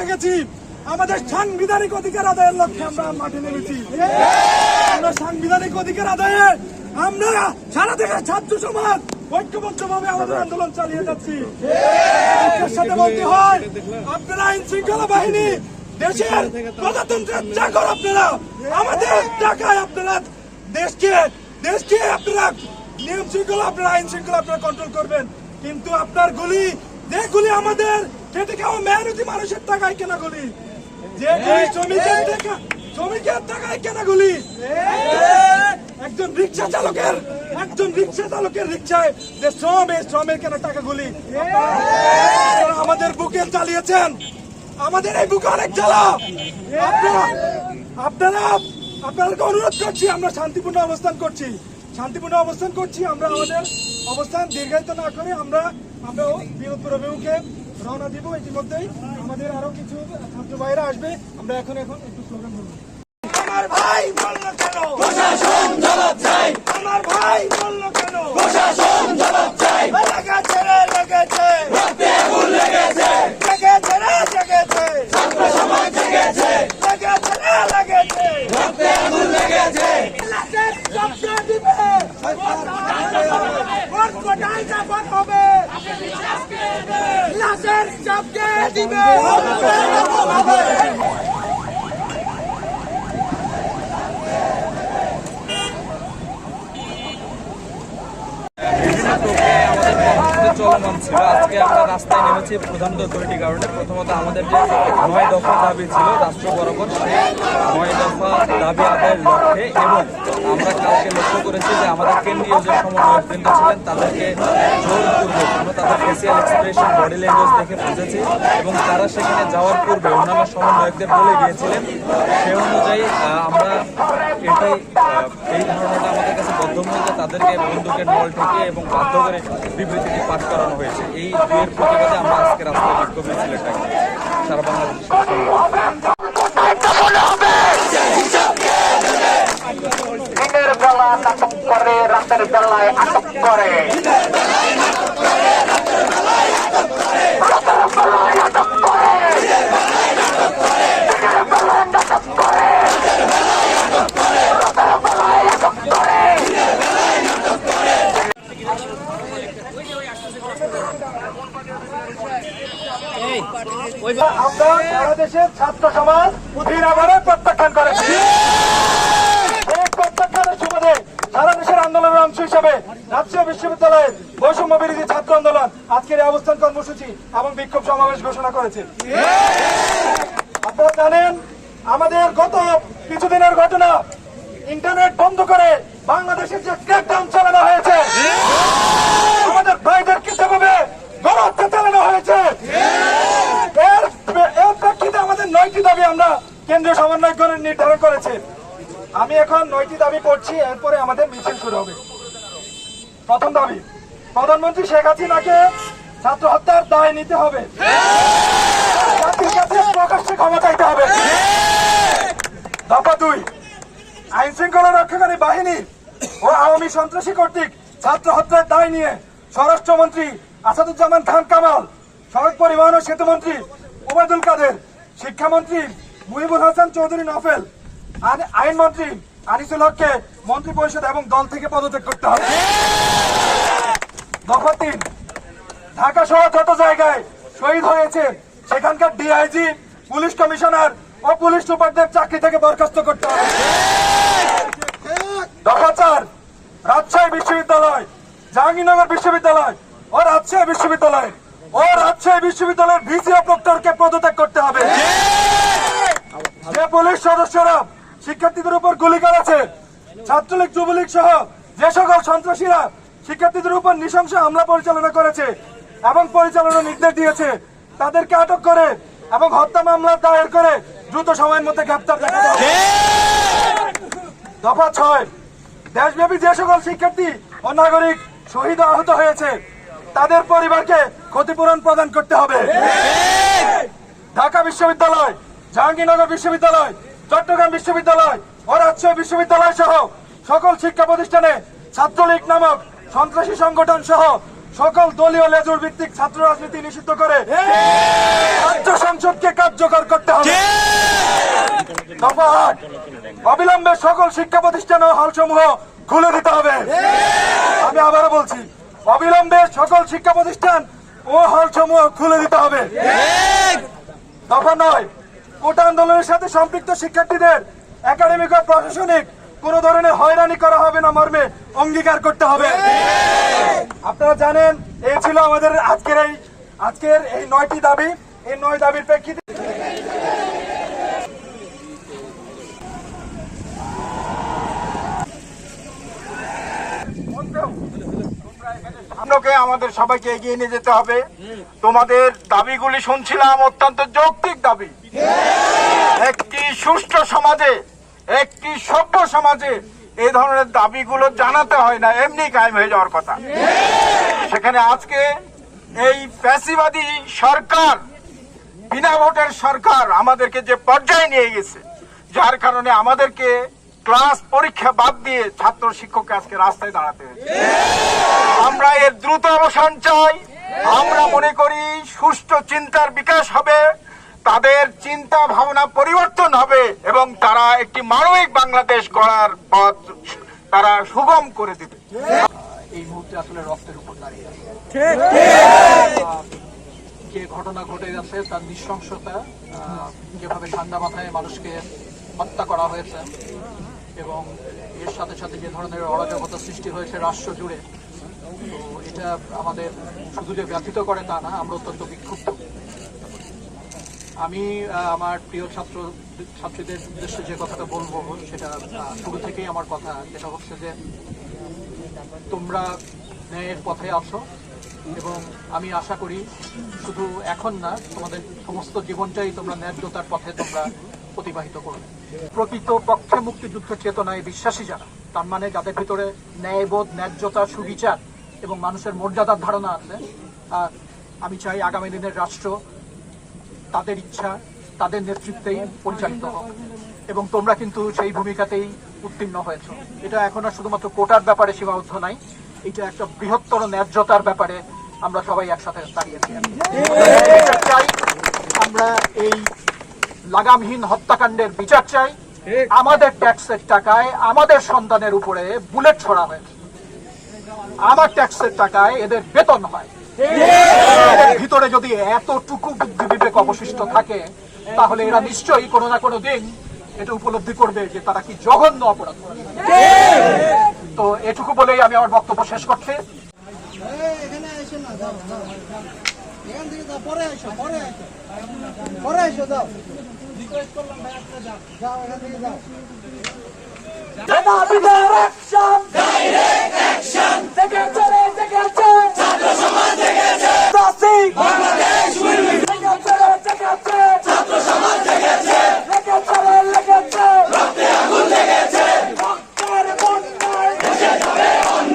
শান্ত আমাদের সাংবিধানিক অধিকার আদায়ের লক্ষ্যে আমরা মাঠে নেমেছি। আমরা সাংবিধানিক অধিকার আদায়ে আমরা সারা দেশে ছাত্র সমাজ ঐক্যবদ্ধ ভাবে আমাদের আন্দোলন চালিয়ে যাচ্ছি। সাথে বলতে হয়, আপনারা আইন শৃঙ্খলা বাহিনী, দেশের প্রজাতন্ত্রের চাকর আপনারা। আমাদের টাকায় আপনারা দেশকে দেশকে আপনারা নিয়ম শৃঙ্খলা, আপনারা আইন শৃঙ্খলা আপনারা কন্ট্রোল করবেন। কিন্তু আপনার গুলি, যে গুলি আমাদের খেটে খাওয়া মেহনতি মানুষের টাকায় কেনা গুলি যে শ্রমিকের টাকা শ্রমিকের টাকায় কেনা গুলি একজন রিক্সা চালকের একজন রিক্সা চালকের রিক্সায় যে শ্রম এই শ্রমের কেনা টাকাগুলি। আপনারা আমাদের বুকে চালিয়েছেন। আমাদের এই বুকে অনেক জ্বালা। আপনারা আপনারা আপনাদেরকে অনুরোধ করছি আমরা শান্তিপূর্ণ অবস্থান করছি। শান্তিপূর্ণ অবস্থান করছি আমরা আমাদের অবস্থান দীর্ঘায়িত না করে আমরা আমরা বিরোধপুর অভিমুখে রওনা দিব ইতিমধ্যেই আমাদের আরও কিছু ছাত্র ভাইরা আসবে আমরা এখন এখন একটু স্লোগান বলব আমার ভাই বলল কেন প্রশাসন জবাব চাই আমার ভাই বলল কেন প্রশাসন জবাব চাই লেগেছে রে লেগেছে রক্তে আগুন লেগেছে লেগেছে রে লেগেছে ছাত্র সমাজ জেগেছে লেগেছে রে লেগেছে রক্তে আগুন লেগেছে দিবে কোটায় যাপন হবে লাশের শব্দ দিবে বিভিন্ন প্রক্রিয়ায় আমাদের কর্মসূচি চলমান ছিল। আজকে আমরা রাস্তায় নেমেছি প্রধানত দুইটি কারণে। প্রথমত আমাদের যে নয় দফা দাবি ছিল রাষ্ট্র বরাবর সেই নয় দফা দাবি আদায়ের লক্ষ্যে এবং আমরা কালকে লক্ষ্য করেছি যে আমাদের কেন্দ্রীয় যে সমন্বয়কবৃন্দ ছিলেন তাদেরকে আমরা তাদের ফেসিয়াল এক্সপ্রেশন বডি ল্যাঙ্গুয়েজ দেখে বুঝেছি এবং তারা সেখানে যাওয়ার পূর্বে অন্যান্য সমন্বয়কদের বলে গিয়েছিলেন। সে অনুযায়ী আমরা এটি আহ, এই ধারণাটা আমাদের বদ্ধমূল তাদেরকে বন্দুকের নল ঢুকিয়ে এবং বাধ্য করে বিবৃতিটি পাঠ করানো হয়েছে। এই দুয়ের প্রতিবাদে আমরা আজকে রাস্তায় বিক্ষোভ মিছিলটাকে সারা বাংলাদেশের দিনের বেলা নাটক করে, রাতের বেলায় আটক করে। জানেন, আমাদের গত কিছুদিনের ঘটনা ইন্টারনেট বন্ধ করে বাংলাদেশের যে ক্র্যাকডাউন চালানো হয়েছে, আমাদের ভাইদেরকে যেভাবে গণহত্যা চালানো হয়েছে এর এর প্রেক্ষিতে আমাদের নয়টি দাবি আমরা কেন্দ্রীয় সমন্বয় করে নির্ধারণ করেছে। আমি এখন নয়টি দাবি করছি এরপরে আমাদের মিছিল শুরু হবে। প্রথম দাবি, প্রধানমন্ত্রী শেখ হাসিনাকে ছাত্র হত্যার দায় নিতে হবে। প্রকাশ্যে ক্ষমা চাইতে হবে। দফা দুই আইন শৃঙ্খলা রক্ষাকারী বাহিনী ও আওয়ামী সন্ত্রাসী কর্তৃক ছাত্র হত্যার দায় নিয়ে স্বরাষ্ট্রমন্ত্রী আসাদুজ্জামান খান কামাল, সড়ক পরিবহন ও সেতু মন্ত্রী ওবায়দুল কাদের শিক্ষামন্ত্রী মুহিবুল হাসান চৌধুরী নফেল আইন- আইনমন্ত্রী আনিসুল হককে মন্ত্রী পরিষদ এবং দল থেকে পদত্যাগ করতে হবে। দফা তিন, ঢাকা সহ যত জায়গায় শহীদ হয়েছে, সেখানকার ডিআইজি পুলিশ কমিশনার ও পুলিশ সুপারদের চাকরি থেকে বরখাস্ত করতে হবে। দফা চার, রাজশাহী বিশ্ববিদ্যালয়, জাহাঙ্গীরনগর বিশ্ববিদ্যালয় ও রাজশাহী বিশ্ববিদ্যালয়। ও রাজশাহী বিশ্ববিদ্যালয়ের ভিসি প্রক্টরকে পদত্যাগ করতে হবে। যে পুলিশ সদস্যরা শিক্ষার্থীদের উপর গুলি করেছে, ছাত্রলীগ, যুবলীগ সহ যে সকল সন্ত্রাসীরা শিক্ষার্থীদের উপর নৃশংস হামলা পরিচালনা করেছে এবং পরিচালনা নির্দেশ দিয়েছে, তাদেরকে আটক করে এবং হত্যা মামলা দায়ের করে দ্রুত সময়ের মধ্যে গ্রেপ্তার দফা ছয়, দেশব্যাপী যে সকল শিক্ষার্থী ও নাগরিক শহীদ আহত হয়েছে তাদের পরিবারকে ক্ষতিপূরণ প্রদান করতে হবে। ঢাকা বিশ্ববিদ্যালয়, জাহাঙ্গীরনগর বিশ্ববিদ্যালয়, চট্টগ্রাম বিশ্ববিদ্যালয় ও রাজশাহী বিশ্ববিদ্যালয় সহ সকল শিক্ষা প্রতিষ্ঠানে ছাত্রলীগ নামক সন্ত্রাসী সংগঠন সহ সকল দলীয় লেজুর ভিত্তিক ছাত্র রাজনীতি নিষিদ্ধ করে রাজ্য সংসদকে কার্যকর করতে হবে। অবিলম্বে সকল শিক্ষা প্রতিষ্ঠান ও হলসমূহ খুলে দিতে হবে। আমি আবারও বলছি অবিলম্বে সকল শিক্ষা প্রতিষ্ঠান ও হলসমূহ খুলে দিতে হবে। দফা নয় কোটা আন্দোলনের সাথে সম্পৃক্ত শিক্ষার্থীদের একাডেমিক ও প্রশাসনিক কোন ধরনের হয়রানি করা হবে না মর্মে অঙ্গীকার করতে হবে। আপনারা জানেন এই ছিল আমাদের আজকের এই আজকের এই নয়টি দাবি। এই নয় দাবির প্রেক্ষিতে সামনেকে আমাদের সবাইকে এগিয়ে নিয়ে যেতে হবে। তোমাদের দাবিগুলি শুনছিলাম, অত্যন্ত যৌক্তিক দাবি। একটি সুষ্ঠু সমাজে, একটি সভ্য সমাজে এই ধরনের দাবিগুলো জানাতে হয় না, এমনি কায়েম হয়ে যাওয়ার কথা। সেখানে আজকে এই ফ্যাসিবাদী সরকার, বিনা ভোটের সরকার আমাদেরকে যে পর্যায়ে নিয়ে গেছে, যার কারণে আমাদেরকে ক্লাস পরীক্ষা বাদ দিয়ে ছাত্র শিক্ষককে আজকে রাস্তায় দাঁড়াতে হয়েছে। আমরা এর দ্রুত অবসান চাই। আমরা মনে করি সুষ্ঠু চিন্তার বিকাশ হবে তাদের চিন্তা ভাবনা পরিবর্তন হবে এবং তারা একটি মানবিক বাংলাদেশ গড়ার পথ তারা সুগম করে দেবে। এই মুহূর্তে আসলে রক্তের উপর দাঁড়িয়ে আছে। যে ঘটনা ঘটে গেছে তার নৃশংসতা যেভাবে ঠান্ডা মাথায় মানুষকে হত্যা করা হয়েছে এবং এর সাথে সাথে যে ধরনের অরাজকতা সৃষ্টি হয়েছে রাষ্ট্র জুড়ে তো এটা আমাদের শুধু যে ব্যথিত করে তা না, আমরা অত্যন্ত বিক্ষুব্ধ। আমি আমার প্রিয় ছাত্র, ছাত্রীদের উদ্দেশ্যে যে কথাটা বলব, সেটা শুরু থেকেই আমার কথা। যেটা হচ্ছে যে, তোমরা ন্যায়ের পথে আছো এবং আমি আশা করি শুধু এখন না, তোমাদের সমস্ত জীবনটাই তোমরা ন্যায্যতার পথে তোমরা অতিবাহিত করবে। প্রকৃত পক্ষে মুক্তিযুদ্ধ চেতনায় বিশ্বাসী যারা, তার মানে যাদের ভিতরে ন্যায়বোধ ন্যায্যতা সুবিচার এবং মানুষের মর্যাদার ধারণা আছে। আর আমি চাই আগামী দিনের রাষ্ট্র তাদের ইচ্ছা তাদের নেতৃত্বেই পরিচালিত হোক। এবং তোমরা কিন্তু সেই ভূমিকাতেই উত্তীর্ণ হয়েছ। এটা এখন আর শুধুমাত্র কোটার ব্যাপারে সীমাবদ্ধ নাই এটা একটা বৃহত্তর ন্যায্যতার ব্যাপারে আমরা সবাই একসাথে দাঁড়িয়েছি চাই আমরা এই লাগামহীন হত্যাকাণ্ডের বিচার চাই। আমাদের ট্যাক্সের টাকায় আমাদের সন্তানের উপরে বুলেট ছড়া হয়েছে। আমার ট্যাক্সের টাকায় এদের বেতন হয়। ভিতরে যদি এতটুকু বুদ্ধি বিবেক অবশিষ্ট থাকে, তাহলে এরা নিশ্চয়ই কোনো না কোনো দিন এটা উপলব্ধি করবে যে তারা কি জঘন্য অপরাধ তো এটুকু বলেই আমি আমার বক্তব্য শেষ করছি। এসো না যাও যাও এখান থেকে যাও পরে এসো পরে এসো পরে এসো যাও রিকোয়েস্ট করলাম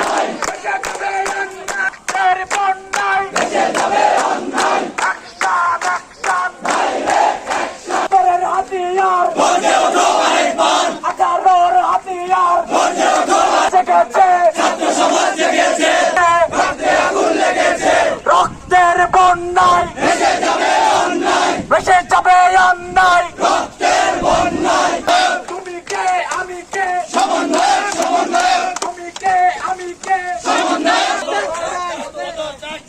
ভাই আপনি যাও যাও এখান থেকে যাও বলছে ওঠো আরেকবার ছাত্র সমাজ জেগেছে রক্তে আগুন লেগেছে রক্তের বন্যায় ভেসে যাবে অন্যায় ভেসে যাবে অন্যায় রক্তের বন্যায় তুমি কে আমি কে সমন্বয় সমন্বয় তুমি কে আমি কে সমন্বয়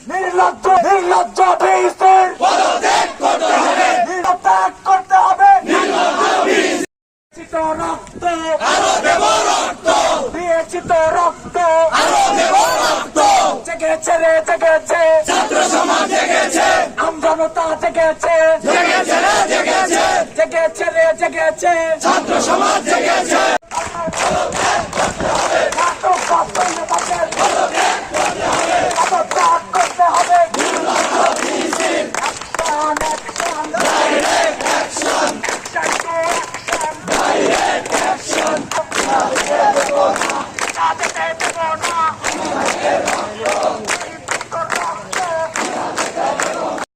নির্লজ্জ নির্লজ্জ বেইসের পদত্যাগ করতে হবে নির্ত্যাগ করতে হবে নির্লজ্জ দিয়েছি তো রক্ত। আরও দেব রক্ত। দিয়েছি তো রক্ত। আরও দেব রক্ত। জেগেছে রে জেগেছে। ছাত্র সমাজ জেগেছে। আমজনতা জেগেছে। জেগেছে রে জেগেছে। জেগেছে রে জেগেছে। ছাত্র সমাজ জেগেছে। নাটক বাস্তবে